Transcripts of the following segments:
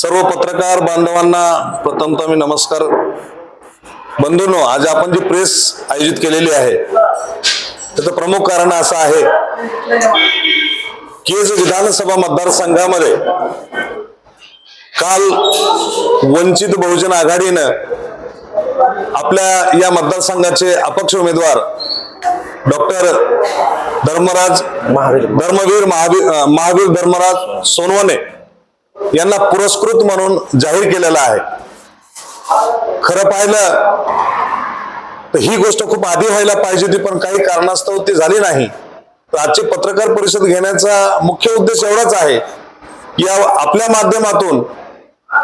सर्व पत्रकार बांधवांना प्रथमतः मी नमस्कार. बंधूंनो आज आपण जी प्रेस आयोजित केलेली आहे त्याचं प्रमुख कारण असं आहे की जे विधानसभा मतदारसंघामध्ये काल वंचित बहुजन आघाडीनं आपल्या या मतदारसंघाचे अपक्ष उमेदवार डॉक्टर धर्मराज महावीर. धर्मवीर महावीर महावीर धर्मराज सोनवणे यांना पुरस्कृत म्हणून जाहीर केलेला आहे. खरं पाहिलं तर ही गोष्ट खूप आधी व्हायला पाहिजे होती पण काही कारणास्तव ती झाली नाही. तर आजची पत्रकार परिषद घेण्याचा मुख्य उद्देश एवढाच आहे या आपल्या माध्यमातून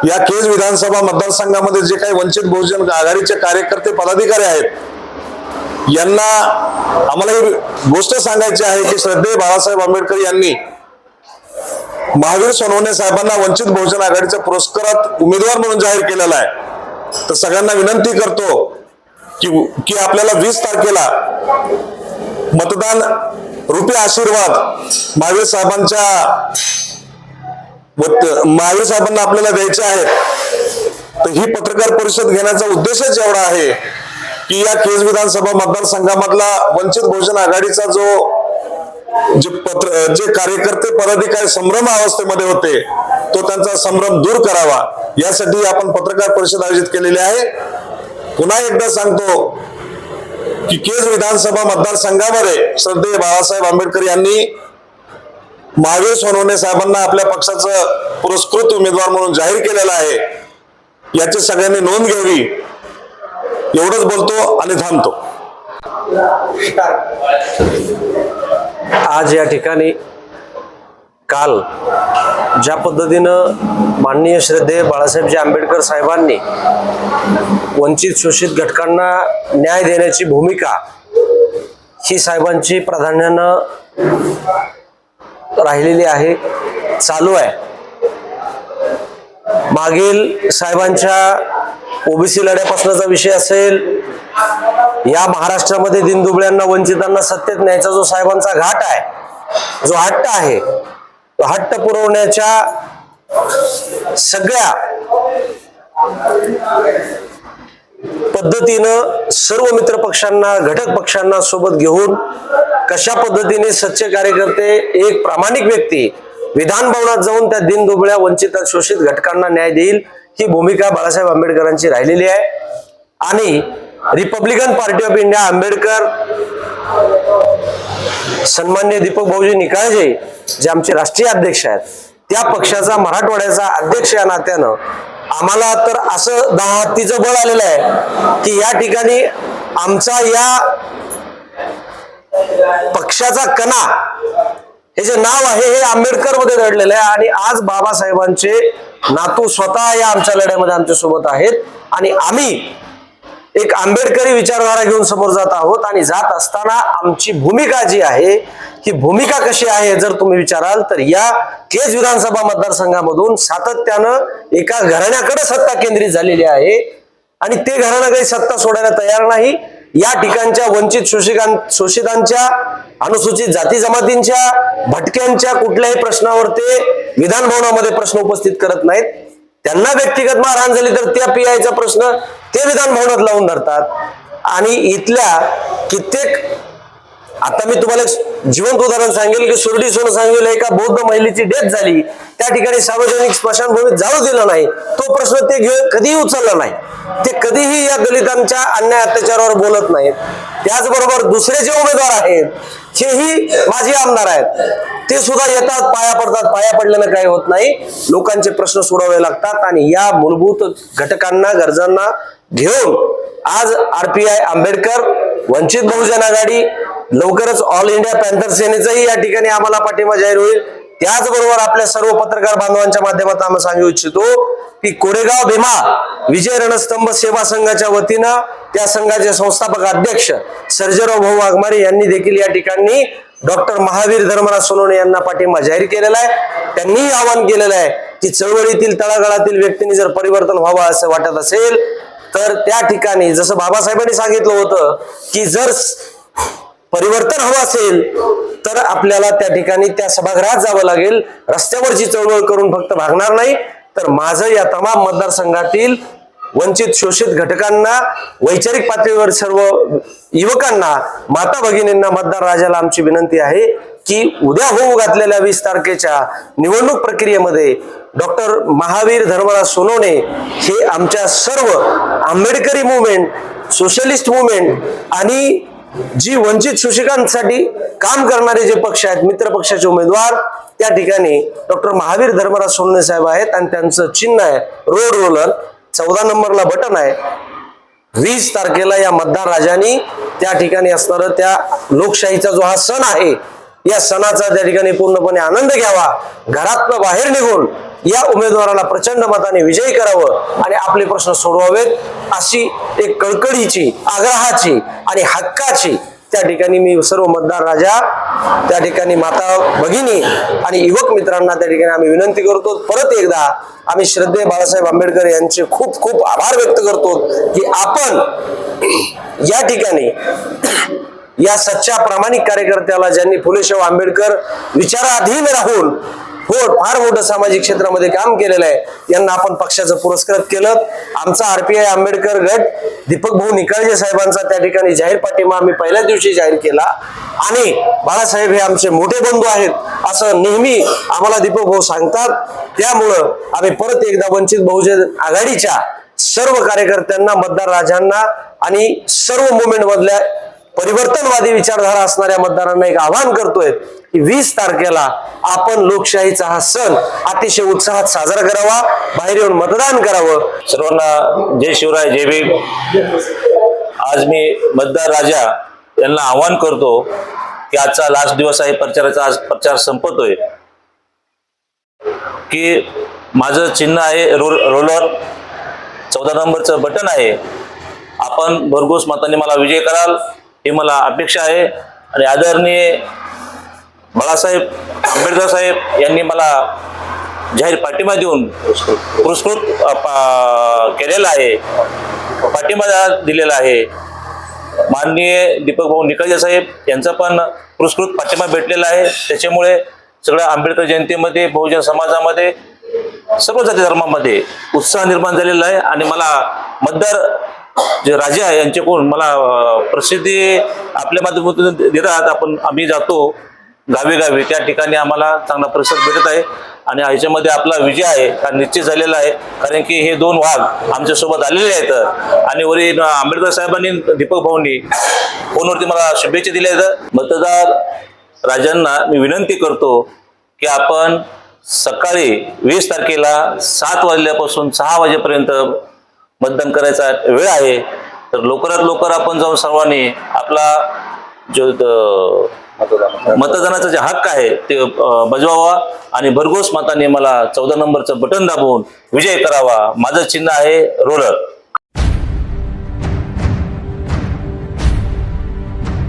या केज विधानसभा मतदारसंघामध्ये जे काही वंचित बहुजन आघाडीचे कार्यकर्ते पदाधिकारी आहेत यांना आम्हाला ही गोष्ट सांगायची आहे की श्रद्धेय बाळासाहेब आंबेडकर यांनी महावीर सोनवणे साहेबांना वंचित बहुजन आघाडीच्या पुरस्कारात उमेदवार म्हणून जाहीर केलेला आहे. तर सगळ्यांना विनंती करतो की की आपल्याला वीस तारखेला मतदान रुपये आशीर्वाद महावीर साहेबांच्या महावीर साहेबांना आपल्याला द्यायचे आहेत. तर ही पत्रकार परिषद घेण्याचा उद्देशच एवढा आहे की या केज विधानसभा मतदारसंघामधला वंचित बहुजन आघाडीचा जो जे पत्र जे कार्यकर्ते पदाधिकारी संभ्रम अवस्थेमध्ये होते तो त्यांचा संभ्रम दूर करावा. यासाठी आपण पत्रकार परिषद आयोजित केलेली आहे. पुन्हा एकदा सांगतो की केज विधानसभा मतदारसंघामध्ये श्रद्धेय बाळासाहेब आंबेडकर यांनी महावीर सोनवणे साहेबांना आपल्या पक्षाचं पुरस्कृत उमेदवार म्हणून जाहीर केलेलं आहे. याची सगळ्यांनी नोंद घ्यावी. एवढंच बोलतो आणि थांबतो. आज या ठिकाणी काल ज्या पद्धतीनं माननीय श्रद्धेय बाळासाहेबजी आंबेडकर साहेबांनी वंचित शोषित घटकांना न्याय देण्याची भूमिका ही साहेबांची प्राधान्यानं राहिलेली आहे चालू आहे. मागील साहेबांच्या ओबीसी लढ्यापासूनचा विषय असेल या महाराष्ट्रामध्ये दिनदुबळ्यांना वंचितांना सत्तेत न्यायचा जो साहेबांचा घाट आहे जो हट्ट आहे तो हट्ट पुरवण्याच्या सगळ्या पद्धतीनं सर्व मित्र पक्षांना घटक पक्षांना सोबत घेऊन कशा पद्धतीने सच्चे कार्यकर्ते एक प्रामाणिक व्यक्ती विधान भवनात जाऊन त्या दिनदुबळ्या वंचित शोषित घटकांना न्याय देईल ही भूमिका बाळासाहेब आंबेडकरांची राहिलेली आहे. आणि Republican party of India Ambedkar सन्मान्य दीपक भाऊजी निकाळजे जे आमचे राष्ट्रीय अध्यक्ष आहेत त्या पक्षाचा मराठवाड्याचा अध्यक्ष या नात्यानं आम्हाला तर असं दहा हत्तीचं बळ आलेलं आहे की या ठिकाणी आमचा या पक्षाचा कणा हे जे नाव आहे हे आंबेडकरमध्ये दडलेलं आहे आणि आज बाबासाहेबांचे नातू स्वतः या आमच्या लढ्यामध्ये आमच्यासोबत आहेत. आणि आम्ही एक आंबेडकरी विचारधारा घेऊन समोर जात आहोत आणि जात असताना आमची भूमिका जी आहे ही भूमिका कशी आहे जर तुम्ही विचाराल तर या केज विधानसभा मतदारसंघामधून सातत्यानं एका घराण्याकडे सत्ता केंद्रित झालेली आहे आणि ते घराणं काही सत्ता सोडायला तयार नाही. या ठिकाणच्या वंचित शोषिकां शोषितांच्या अनुसूचित जाती जमातींच्या भटक्यांच्या कुठल्याही प्रश्नावर ते विधानभवनामध्ये प्रश्न उपस्थित करत नाहीत. त्यांना व्यक्तिगत मारहाण झाली तर त्या पीआयचा प्रश्न ते विधान भवनात लावून धरतात. आणि इथल्या कित्येक आता मी तुम्हाला एक जिवंत उदाहरण सांगेल की सुरडी सोनं सांगेल एका बौद्ध महिलेची डेथ झाली. त्या ठिकाणी सार्वजनिक स्मशानभूमीत जाऊ दिला नाही. तो प्रश्न ते घेऊन कधीही उचलला नाही. ते कधीही या दलितांच्या अन्याय अत्याचारावर बोलत नाहीत. त्याचबरोबर दुसरे जे उमेदवार आहेत हेही माझे आमदार आहेत. ते सुद्धा येतात पाया पडतात. पाया पडल्यानं काही होत नाही. लोकांचे प्रश्न सोडवावे लागतात आणि या मूलभूत घटकांना गरजांना घेऊन आज आरपीआय आंबेडकर वंचित बहुजन आघाडी लवकरच ऑल इंडिया पॅन्थर सेनेचाही या ठिकाणी आम्हाला पाठिंबा जाहीर होईल. त्याचबरोबर आपल्या सर्व पत्रकार बांधवांच्या माध्यमात आम्ही सांगू इच्छितो की कोरेगाव भीमा विजय रणस्तंभ सेवा संघाच्या वतीनं त्या संघाचे संस्थापक अध्यक्ष सर्जेराव भाऊ वाघमारे यांनी देखील या ठिकाणी डॉक्टर महावीर धर्मराज सोनवणे यांना पाठिंबा जाहीर केलेला आहे. त्यांनीही आवाहन केलेलं आहे की चळवळीतील तळागाळातील व्यक्तींनी जर परिवर्तन व्हावं असं वाटत असेल तर त्या ठिकाणी जसं बाबासाहेबांनी सांगितलं होतं की जर परिवर्तन हवं असेल तर आपल्याला त्या ठिकाणी त्या सभागृहात जावं लागेल. रस्त्यावरची चळवळ करून फक्त भागणार नाही तर माझं या तमाम मतदारसंघातील वंचित शोषित घटकांना वैचारिक पातळीवर सर्व युवकांना माता भगिनींना मतदार राजाला आमची विनंती आहे की उद्या होऊ घातलेल्या वीस तारखेच्या निवडणूक प्रक्रियेमध्ये डॉक्टर महावीर धर्मराज सोनवणे हे आमच्या सर्व आंबेडकरी मुवमेंट सोशलिस्ट मुवमेंट आणि जी वंचित शोषिकांसाठी काम करणारे जे पक्ष आहेत मित्र पक्षाचे उमेदवार त्या ठिकाणी डॉक्टर महावीर धर्मराज सोनवणे साहेब आहेत आणि त्यांचं चिन्ह आहे रोड रोलर चौदा नंबरला बटन आहे. वीस तारखेला या मतदार राजांनी त्या ठिकाणी असणारं त्या लोकशाहीचा जो हा सण आहे या सणाचा त्या ठिकाणी पूर्णपणे आनंद घ्यावा. घरातनं बाहेर निघून या उमेदवाराला प्रचंड मताने विजयी करावं आणि आपले प्रश्न सोडवावेत अशी एक कळकळीची आग्रहाची आणि हक्काची त्या ठिकाणी मी सर्व मतदार राजा त्या ठिकाणी माता भगिनी आणि युवक मित्रांना त्या ठिकाणी आम्ही विनंती करतो. परत एकदा आम्ही श्रद्धेय बाळासाहेब आंबेडकर यांचे खूप खूप आभार व्यक्त करतो की आपण या ठिकाणी या सच्च्या प्रामाणिक कार्यकर्त्याला ज्यांनी फुलेशाहू आंबेडकर विचाराधीन राहून हो फार मोठं सामाजिक क्षेत्रामध्ये काम केलेलं आहे. यांना आपण पक्षाचं पुरस्कृत केलं. आमचा आरपीआय आंबेडकर गट दीपक भाऊ निकाळजे साहेबांचा त्या ठिकाणी जाहीर पाठिंबा आम्ही पहिल्याच दिवशी जाहीर केला. आणि बाळासाहेब हे आमचे मोठे बंधू आहेत असं नेहमी आम्हाला दीपक भाऊ सांगतात. त्यामुळं आम्ही परत एकदा वंचित बहुजन आघाडीच्या सर्व कार्यकर्त्यांना मतदार राजांना आणि सर्व मुवमेंट मधल्या परिवर्तनवादी विचारधारा असणाऱ्या मतदारांना एक आवाहन करतोय. वीस तारखेला आपण लोकशाहीचा हा सण अतिशय उत्साहात साजरा करावा बाहेर येऊन मतदान करावं. सर्वांना जय शिवराय जय भीम. आज मी मतदार राजा यांना आवाहन करतो की आजचा लास्ट दिवस आहे प्रचाराचा आज प्रचार संपतोय. की माझं चिन्ह आहे रो रोलर. चौदा नंबरचं बटन आहे. आपण भरघोस मताने मला विजय कराल ही मला अपेक्षा आहे. आणि आदरणीय बाळासाहेब आंबेडकर साहेब यांनी मला जाहीर पाठिंबा देऊन पुरस्कृत पा- केलेला आहे. पाठिंबा दिलेला आहे. माननीय दीपक भाऊ निकाळजे साहेब यांचा पण पुरस्कृत पाठिंबा भेटलेला आहे. त्याच्यामुळे सगळ्या आंबेडकर जयंतीमध्ये बहुजन समाजामध्ये सर्व जाती धर्मामध्ये उत्साह निर्माण झालेला आहे. आणि मला मतदार जे राजे आहे यांच्याकडून मला प्रसिद्धी आपल्या माध्यमातून देतात. आपण आम्ही जातो. गावी गावी त्या ठिकाणी आम्हाला चांगला प्रतिसाद भेटत आहे. आणि ह्याच्यामध्ये आपला विजय आहे हा निश्चित झालेला आहे. कारण की हे दोन वाघ आमच्यासोबत आलेले आहेत. आणि वरील आंबेडकर साहेबांनी दीपक भाऊंनी फोनवरती मला शुभेच्छा दिल्या आहेत. मतदार राजांना मी विनंती करतो की आपण सकाळी वीस तारखेला सात वाजल्यापासून सहा वाजेपर्यंत मतदान करायचा वेळ आहे. तर लवकरात लवकर आपण जाऊन सर्वांनी आपला जो मतदानाचा जे हक्क आहे ते बजवावा आणि भरघोस मताने मला चौदा नंबरचं बटन दाबून विजय करावा. माझं चिन्ह आहे रोलर.